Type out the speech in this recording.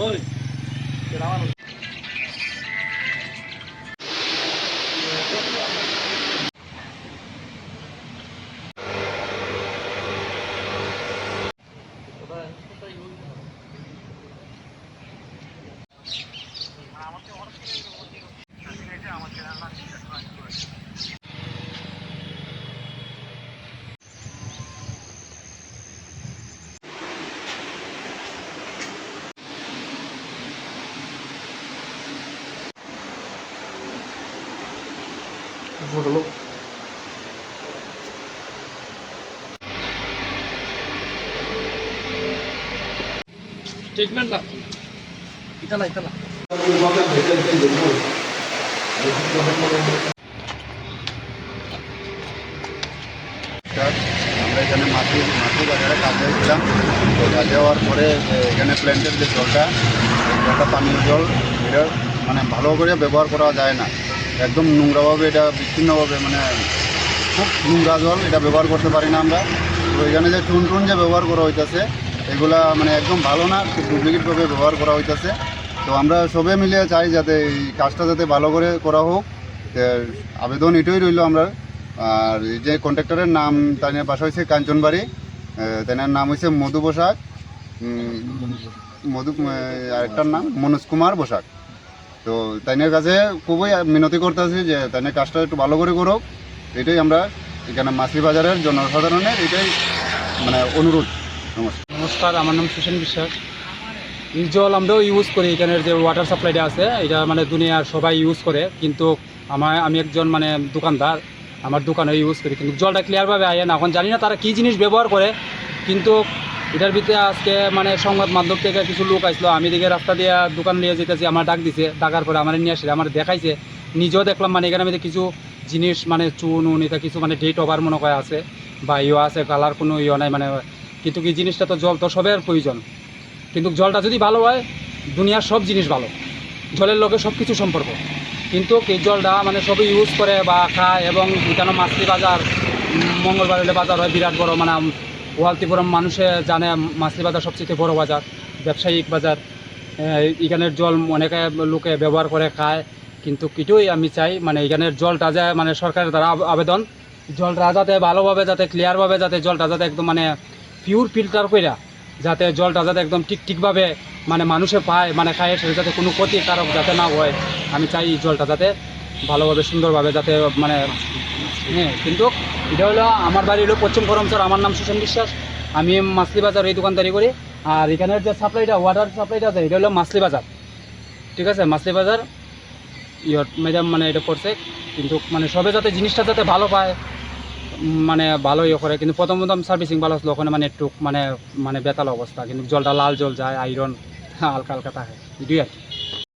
Foi. Tirava treatment না এটা না এটা না আমরা এখানে মাটি মাটি বাজারে কাজে ছিলাম তো কাজে হওয়ার পরে এখানে প্ল্যান্টের যে জলটা জলটা পানীয় জল এটা মানে ভালো করে ব্যবহার করা যায় না। একদম নোংরাভাবে এটা বিচ্ছিন্নভাবে মানে খুব নোংরা জল এটা ব্যবহার করতে পারি না আমরা। তো এখানে যে টুন টুন যে ব্যবহার করা হইতেছে, এগুলা মানে একদম ভালো না ডুপ্লিকেটভাবে ব্যবহার করা হইতেছে। তো আমরা সবে মিলে চাই যাতে এই কাজটা যাতে ভালো করে করা হোক। আবেদন এটাই রইল আমরা। আর এই যে কন্ট্রাক্টরের নাম তার বাসা হয়েছে কাঞ্চনবাড়ি। তার নাম হয়েছে মধু বসাক। মধু আরেকটার নাম মনোজ কুমার বসাক। তো তাইনের কাছে খুবই মিনতি করতেছি যে তাইনের কাজটা একটু ভালো করে করুক। এটাই আমরা এখানে মাছলি বাজারের জনসাধারণের এটাই মানে অনুরোধ। নমস্কার। নমস্কার, আমার নাম সুশান বিশ্বাস। এই জল আমরাও ইউজ করি এখানের যে ওয়াটার সাপ্লাইটা আছে, এটা মানে দুনিয়ার সবাই ইউজ করে। কিন্তু আমার, আমি একজন মানে দোকানদার, আমার দোকানে ইউজ করি। কিন্তু জলটা ক্লিয়ারভাবে আয় না। এখন জানি না তারা কী জিনিস ব্যবহার করে। কিন্তু এটার ভিতরে আজকে মানে সংবাদ মাধ্যম থেকে কিছু লোক আসলো। আমি দিকে রাস্তা দিয়ে দোকান নিয়ে যেতেছি, আমার ডাক দিছে, ডাকার পরে আমার নিয়ে আসলে আমার দেখাইছে। নিজেও দেখলাম মানে এখানে মধ্যে কিছু জিনিস মানে চুন, উন, এটা কিছু মানে ডেট ওভার মনে করা আছে বা ইয়ে আছে কালার কোনো ইয়ে নাই মানে কিন্তু কি জিনিসটা তো জল তো সবের প্রয়োজন। কিন্তু জলটা যদি ভালো হয়, দুনিয়ার সব জিনিস ভালো। জলের লোকে সব কিছু সম্পর্ক। কিন্তু এই জলটা মানে সবই ইউজ করে বা খায় এবং এখানে মাছলি বাজার, মঙ্গলবার হলে বাজার হয়, বিরাট বড় মানে ওয়ালতিপুরম মানুষে জানে মাছলি বাজার সবচেয়ে বড় বাজার, ব্যবসায়িক বাজার। এখানের জল অনেকে লোকে ব্যবহার করে, খায়। কিন্তু কিছুই আমি চাই মানে এখানের জলটা যে মানে সরকারের দ্বারা আবেদন, জলটা যাতে ভালোভাবে যাতে ক্লিয়ারভাবে যাতে জলটা যাতে একদম মানে পিওর ফিল্টার কইরা যাতে জলটা যাতে একদম ঠিক ঠিকভাবে মানে মানুষে পায় মানে খায় সেটা যাতে কোনো ক্ষতিকারক যাতে না হয়। আমি চাই জলটা যাতে ভালোভাবে, সুন্দরভাবে যাতে মানে হ্যাঁ কিন্তু এটা হলো আমার বাড়ি হলো পশ্চিম করমচর আমার নাম সুশান বিশ্বাস। আমি মাছলি বাজার এই দোকানদারি করি। আর এখানের যে সাপ্লাইটা ওয়াটার সাপ্লাইটা আছে, এটা হলো মাছলি বাজার। ঠিক আছে? মাছলি বাজার, ইয়ট, ম্যাডাম মানে এটা করছে। কিন্তু মানে সবে যাতে জিনিসটা যাতে ভালো পায় মানে ভালো ইয়ে করে। কিন্তু প্রথম প্রথম সার্ভিসিং ভালো আসলো ওখানে মানে একটু মানে মানে বেতাল অবস্থা। কিন্তু জলটা লাল জল যায় আয়রন হালকা হালকা থাকে। এটাই আর কি